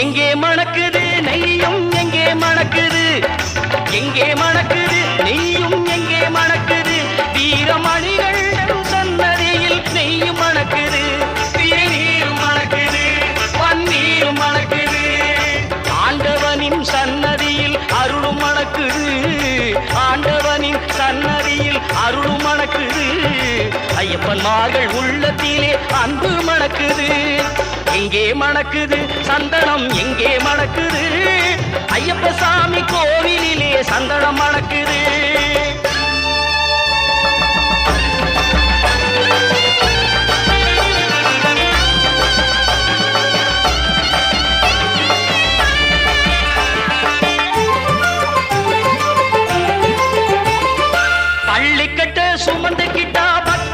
எங்கே மணக்குது நெய்யும் எங்கே மணக்குது? எங்கே மணக்குது நெய்யும் எங்கே மணக்குது? வீரமணிகள் சன்னதியில் நெய்யும் மணக்குது. திருநீரும் மணக்குது பன்னீரும் மணக்குது. ஆண்டவனின் சன்னதியில் அருளும் மணக்குது. ஆண்டவனின் சன்னதியில் அருளும் மணக்குது. ஐயப்பன் மார்கள் உள்ளத்திலே அன்பு மணக்குது. எங்கே மணக்குது? சந்தனம் எங்கே மணக்குது? ஐயப்ப சாமி கோவிலிலே சந்தனம் மணக்குது. சுமந்துக்கிட்டா பக்க